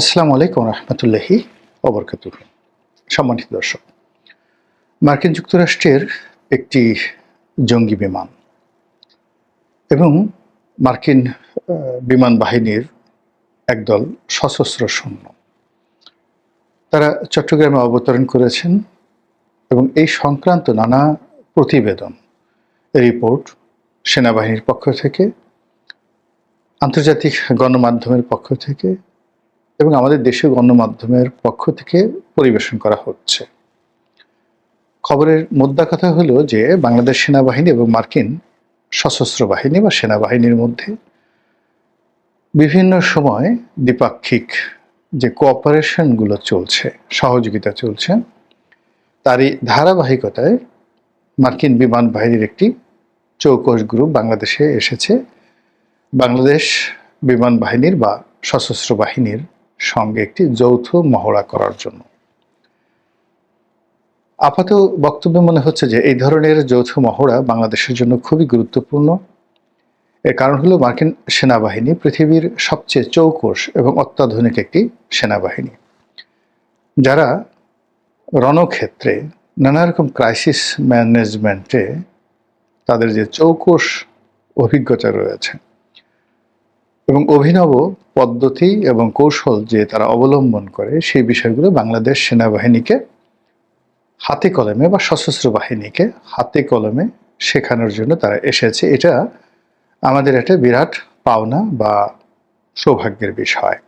আসসালামু আলাইকুম রহমতুল্লাহি অবরকাত সম্মানিত দর্শক, মার্কিন যুক্তরাষ্ট্রের একটি জঙ্গি বিমান এবং মার্কিন বিমান বাহিনীর একদল সশস্ত্র সৈন্য। তারা চট্টগ্রামে অবতরণ করেছেন এবং এই সংক্রান্ত নানা প্রতিবেদন, রিপোর্ট সেনাবাহিনীর পক্ষ থেকে, আন্তর্জাতিক গণমাধ্যমের পক্ষ থেকে এবং আমাদের দেশীয় গণমাধ্যমের পক্ষ থেকে পরিবেশন করা হচ্ছে। খবরের মোদ্দা কথা হলো যে, বাংলাদেশ সেনাবাহিনী এবং মার্কিন সশস্ত্র বাহিনী বা সেনাবাহিনীর মধ্যে বিভিন্ন সময় দ্বিপাক্ষিক যে কোঅপারেশনগুলো চলছে, সহযোগিতা চলছে, তারই ধারাবাহিকতায় মার্কিন বিমান বাহিনীর একটি চৌকস গ্রুপ বাংলাদেশে এসেছে। বাংলাদেশ বিমান বাহিনীর বা সশস্ত্র বাহিনীর সঙ্গে একটি যৌথ মহড়া করার জন্য। আপাত বক্তব্য মনে হচ্ছে যে এই ধরনের যৌথ মহড়া বাংলাদেশের জন্য খুবই গুরুত্বপূর্ণ। এর কারণ হলো মার্কিন সেনাবাহিনী পৃথিবীর সবচেয়ে চৌকস এবং অত্যাধুনিক একটি সেনাবাহিনী। যারা রণক্ষেত্রে নানা রকম ক্রাইসিস ম্যানেজমেন্টে তাদের যে চৌকস অভিজ্ঞতা রয়েছে এবং অভিনব পদ্ধতি এবং কৌশল যে তারা অবলম্বন করে, সেই বিষয়গুলো বাংলাদেশ সেনাবাহিনীকে হাতে কলমে বা সশস্ত্র বাহিনীকে হাতে কলমে শেখানোর জন্য তারা এসেছে। এটা আমাদের একটা বিরাট পাওনা বা সৌভাগ্যের বিষয়।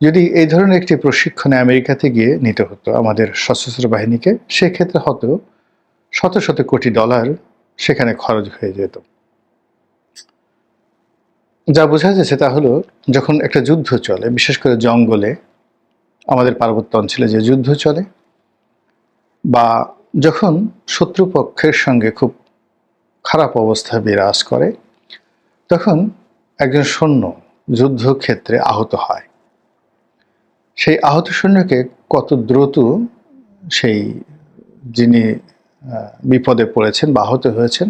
যদি এই ধরনের একটি প্রশিক্ষণে আমেরিকাতে গিয়ে নিতে হতো আমাদের সশস্ত্র বাহিনীকে, সেক্ষেত্রে হয়তো শত শত কোটি ডলার সেখানে খরচ হয়ে যেত। যা বোঝা যাচ্ছে তা হলো, যখন একটা যুদ্ধ চলে, বিশেষ করে জঙ্গলে, আমাদের পার্বত্য অঞ্চলে যে যুদ্ধ চলে, বা যখন শত্রুপক্ষের সঙ্গে খুব খারাপ অবস্থা বিরাজ করে, তখন একজন সৈন্য যুদ্ধক্ষেত্রে আহত হয়। সেই আহত সৈন্যকে কত দ্রুত সেই যিনি বিপদে পড়েছেন বা আহত হয়েছেন,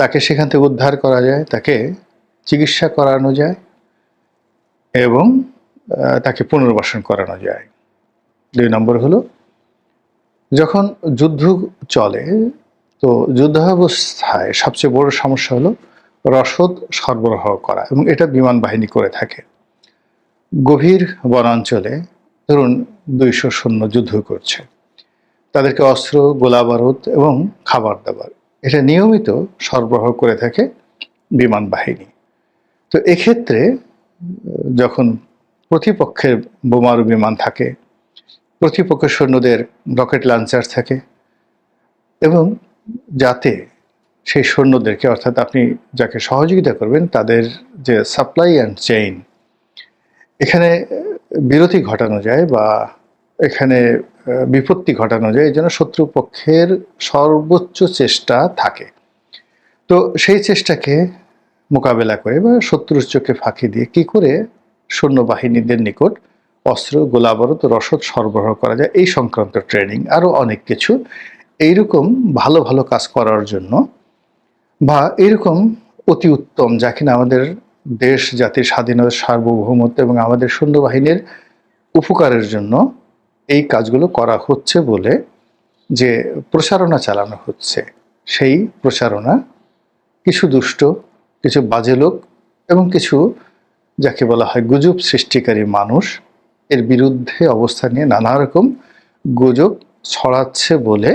তাকে সেখান থেকে উদ্ধার করা যায়, তাকে চিকিৎসা করানো যায় এবং তাকে পুনর্বাসন করানো যায়। দুই নম্বর হলো, যখন যুদ্ধ চলে, তো যুদ্ধাবস্থায় সবচেয়ে বড় সমস্যা হলো রসদ সরবরাহ করা এবং এটা বিমান বাহিনী করে থাকে। গভীর বনাঞ্চলে ধরুন দুইশো সৈন্য যুদ্ধ করছে। তাদেরকে অস্ত্র, গোলাবারুদ এবং খাবার দাবার, এটা নিয়মিত সরবরাহ করে থাকে বিমান বাহিনী। তো এক্ষেত্রে, যখন প্রতিপক্ষের বোমারু বিমান থাকে প্রতিপক্ষের সৈন্যদের রকেট লঞ্চার থাকে, এবং যাতে সেই সৈন্যদেরকে, অর্থাৎ আপনি যাকে সহযোগিতা করবেন, তাদের যে সাপ্লাই অ্যান্ড চেইন এখানে বিরতি ঘটানো যায় বা এখানে বিপত্তি ঘটানো যায়, এই জন্য শত্রুপক্ষের সর্বোচ্চ চেষ্টা থাকে। তো সেই চেষ্টাকে মোকাবেলা করে বা শত্রুর চোখে ফাঁকি দিয়ে কি করে সৈন্যবাহিনীদের নিকট অস্ত্র গোলাবারুদ রসদ সরবরাহ করা যায়, এই সংক্রান্ত ট্রেনিং আরও অনেক কিছু। এইরকম ভালো ভালো কাজ করার জন্য বা এরকম অতি উত্তম যা কিনা আমাদের দেশ, জাতির স্বাধীনতা, সার্বভৌমত্ব এবং আমাদের সৈন্যবাহিনীর উপকারের জন্য এই কাজগুলো করা হচ্ছে বলে যে প্রচারণা চালানো হচ্ছে। সেই প্রচারণা কিছু দুষ্ট কিছু বাজে লোক এবং কিছু, যাকে বলা হয় গুজব সৃষ্টিকারী মানুষ, এর বিরুদ্ধে অবস্থা নিয়ে নানা রকম গুজব ছড়াচ্ছে বলে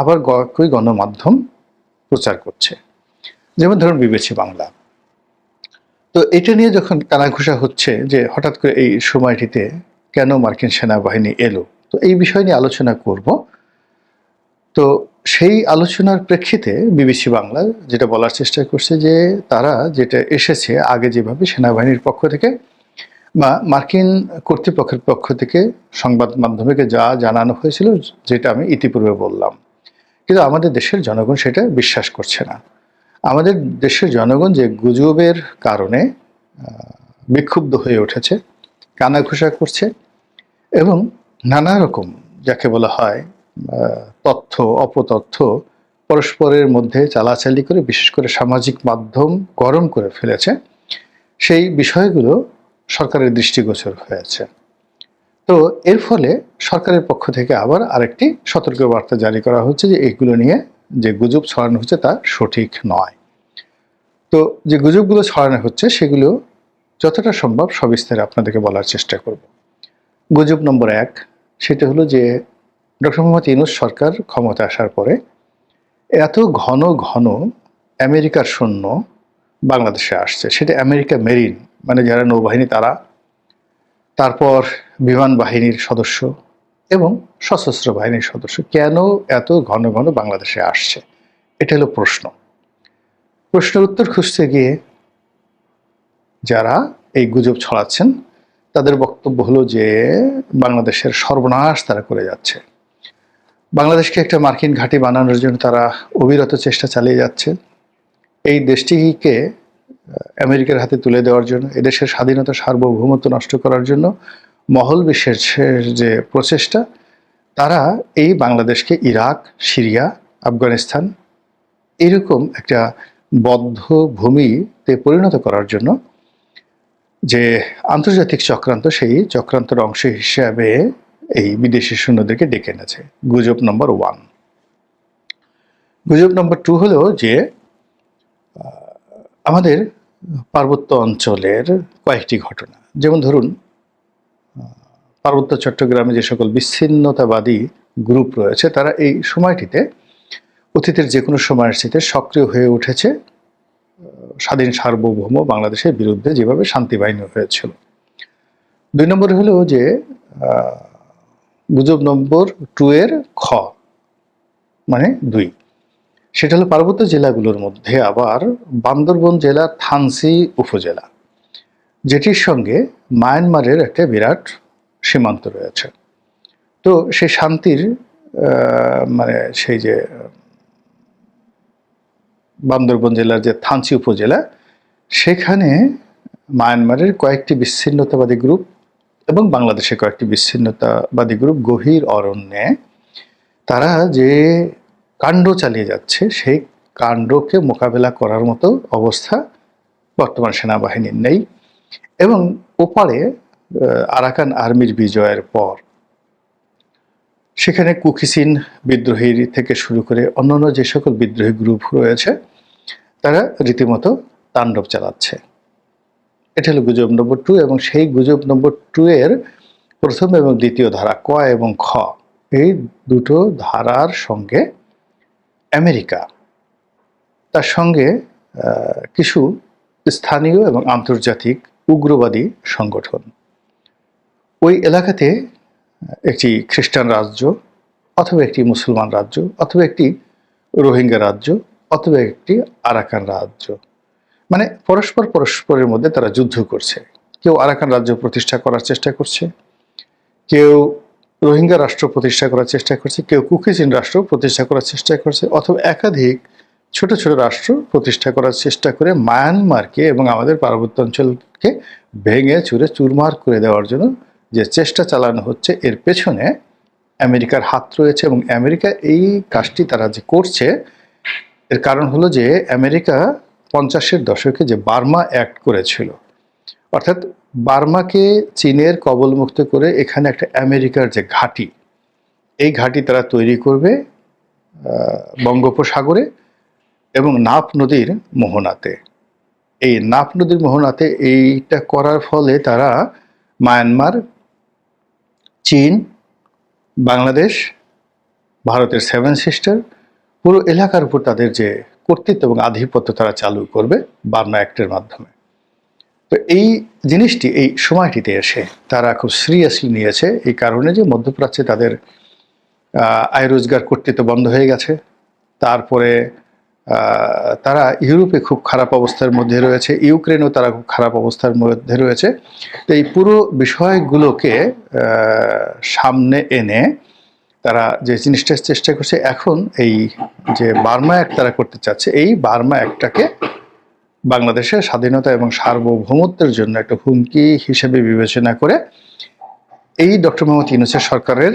আবার একই গণমাধ্যম প্রচার করছে। যেমন ধরুন বিবেচি বাংলা। তো এটা নিয়ে যখন কানাঘুষা হচ্ছে যে হঠাৎ করে এই সময়টিতে কেন মার্কিন সেনাবাহিনী এলো, তো এই বিষয় নিয়ে আলোচনা করব। তো সেই আলোচনার প্রেক্ষিতে বিবিসি বাংলা যেটা বলার চেষ্টা করছে যে তারা যেটা এসেছে আগে যেভাবে সেনাবাহিনীর পক্ষ থেকে বা মার্কিন কর্তৃপক্ষের পক্ষ থেকে সংবাদ মাধ্যমকে যা জানানো হয়েছিল যেটা আমি ইতিপূর্বে বললাম। কিন্তু আমাদের দেশের জনগণ সেটা বিশ্বাস করছে না। আমাদের দেশের জনগণ যে গুজবের কারণে বিক্ষুব্ধ হয়ে উঠেছে, কানাঘুষা করছে এবং নানা রকম যাকে বলা হয় তথ্য, অপতথ্য পরস্পরের মধ্যে চালাচালি করে, বিশেষ করে সামাজিক মাধ্যম গরম করে ফেলেছে। সেই বিষয়গুলো সরকারের দৃষ্টিগোচর হয়েছে। তো এর ফলে সরকারের পক্ষ থেকে আবার আরেকটি সতর্কবার্তা জারি করা হচ্ছে যে এইগুলো নিয়ে যে গুজব ছড়ানো হচ্ছে তা সঠিক নয়। তো যে গুজবগুলো ছড়ানো হচ্ছে সেগুলো যতটা সম্ভব সবিস্তারে আপনাদেরকে বলার চেষ্টা করব। গুজব নম্বর এক, সেটা হলো যে ডক্টর মোহাম্মদ ইউনুস সরকার ক্ষমতা আসার পরে এত ঘন ঘন আমেরিকার সৈন্য বাংলাদেশে আসছে। সেটা আমেরিকা মেরিন মানে যারা নৌবাহিনী তারা, তারপর বিমান বাহিনীর সদস্য এবং সশস্ত্র বাহিনীর সদস্য। কেন এত ঘন ঘন বাংলাদেশে আসছে? এটা হলো প্রশ্ন। প্রশ্নের উত্তর খুঁজতে গিয়ে যারা এই গুজব ছড়াচ্ছেন, তাদের বক্তব্য হলো যে বাংলাদেশের সর্বনাশ তারা করে যাচ্ছে। বাংলাদেশকে একটা মার্কিন ঘাঁটি বানানোর জন্য তারা অবিরত চেষ্টা চালিয়ে যাচ্ছে। এই দেশটিকে আমেরিকার হাতে তুলে দেওয়ার জন্য, এদেশের স্বাধীনতা সার্বভৌমত্ব নষ্ট করার জন্য মহল বিশ্বের যে- প্রচেষ্টা, তারা এই বাংলাদেশকে ইরাক, সিরিয়া, আফগানিস্তান এরকম একটা বদ্ধ ভূমিতে পরিণত করার জন্য যে আন্তর্জাতিক চক্রান্ত, সেই চক্রান্তর অংশ হিসাবে এই বিদেশি সৈন্যদেরকে ডেকে এনেছে। গুজব নম্বর ওয়ান। গুজব নম্বর টু হলো যে আমাদের পার্বত্য অঞ্চলের কয়েকটি ঘটনা। যেমন ধরুন পার্বত্য চট্টগ্রামে যে সকল বিচ্ছিন্নতাবাদী গ্রুপ রয়েছে, তারা এই সময়টিতে অতীতের যে কোনো সময়ের সাথে সক্রিয় হয়ে উঠেছে। স্বাধীন সার্বভৌম বাংলাদেশের বিরুদ্ধে যেভাবে শান্তি বাহিনী হয়েছিল। দুই নম্বর হলো যে গুজব নম্বর টু এর খ মানে দুই। সেটা হলো পার্বত্য জেলাগুলোর মধ্যে আবার বান্দরবন জেলার থানসি উপজেলা, যেটির সঙ্গে মায়ানমারের একটা বিরাট সীমান্ত রয়েছে। তো সেই শান্তির মানে সেই যে, বান্দরবন জেলার যে থানসি উপজেলা, সেখানে মায়ানমারের কয়েকটি বিচ্ছিন্নতাবাদী গ্রুপ এবং বাংলাদেশের কয়েকটি বিচ্ছিন্নতাবাদী গ্রুপ গভীর অরণ্যে তারা যে কাণ্ড চালিয়ে যাচ্ছে, সেই কাণ্ডকে মোকাবেলা করার মতো অবস্থা বর্তমান সেনাবাহিনীর নেই। এবং ওপারে আরাকান আর্মির বিজয়ের পর, সেখানে কুকিসিন বিদ্রোহী থেকে শুরু করে অন্যান্য যে সকল বিদ্রোহী গ্রুপ রয়েছে, তারা রীতিমতো তাণ্ডব চালাচ্ছে। এটা হলো গুজব নম্বর টু এবং সেই গুজব নম্বর টু এর প্রথম এবং দ্বিতীয় ধারা, ক এবং খ, এই দুটো ধারার সঙ্গে আমেরিকা, তার সঙ্গে কিছু স্থানীয় এবং আন্তর্জাতিক উগ্রবাদী সংগঠন। ওই এলাকাতে, একটি খ্রিস্টান রাজ্য অথবা একটি মুসলমান রাজ্য অথবা একটি রোহিঙ্গা রাজ্য অথবা একটি আরাকান রাজ্য। মানে পরস্পর পরস্পরের মধ্যে তারা যুদ্ধ করছে। কেউ আরাকান রাজ্য প্রতিষ্ঠা করার চেষ্টা করছে, কেউ রোহিঙ্গা রাষ্ট্র প্রতিষ্ঠা করার চেষ্টা করছে, কেউ কুকিচিন রাষ্ট্র প্রতিষ্ঠা করার চেষ্টা করছে, অথবা একাধিক ছোট ছোট রাষ্ট্র প্রতিষ্ঠা করার চেষ্টা করে মায়ানমারকে এবং আমাদের পার্বত্য অঞ্চলকে ভেঙে চুরে চুরমার করে দেওয়ার জন্য যে চেষ্টা চালানো হচ্ছে, এর পেছনে আমেরিকার হাত রয়েছে এবং আমেরিকা এই কাজটি তারা যে করছে, এর কারণ হলো যে আমেরিকা পঞ্চাশের দশকে যে বার্মা অ্যাক্ট করেছিল। অর্থাৎ বার্মাকে চীনের কবলমুক্ত করে এখানে একটা আমেরিকার যে ঘাঁটি, এই ঘাঁটি তারা তৈরি করবে বঙ্গোপসাগরে এবং নাপ নদীর মোহনাতে। এই নাপ নদীর মোহনাতে এইটা করার ফলে তারা মায়ানমার, চীন, বাংলাদেশ, ভারতের সেভেন সিস্টার, পুরো এলাকার উপর তাদের যে কর্তৃত্ব এবং আধিপত্য তারা চালু করবে বার্মা অ্যাক্টের মাধ্যমে। তো এই জিনিসটি, এই সময়টিতে এসে তারা খুব সিরিয়াসলি নিয়েছে এই কারণে যে মধ্যপ্রাচ্যে তাদের আয় রোজগার কর্তৃত্ব বন্ধ হয়ে গেছে। তারপরে তারা ইউরোপে খুব খারাপ অবস্থার মধ্যে রয়েছে, ইউক্রেনেও তারা খুব খারাপ অবস্থার মধ্যে রয়েছে। তো এই পুরো বিষয়গুলোকে সামনে এনে তারা যে জিনিসটার চেষ্টা করছে, এখন এই যে বার্মা অ্যাক্ট তারা করতে চাচ্ছে, এই বার্মা অ্যাক্টটাকে বাংলাদেশের স্বাধীনতা এবং সার্বভৌমত্বের জন্য একটা হুমকি হিসেবে বিবেচনা করে এই ডক্টর মোহাম্মদ ইউনুসের সরকারের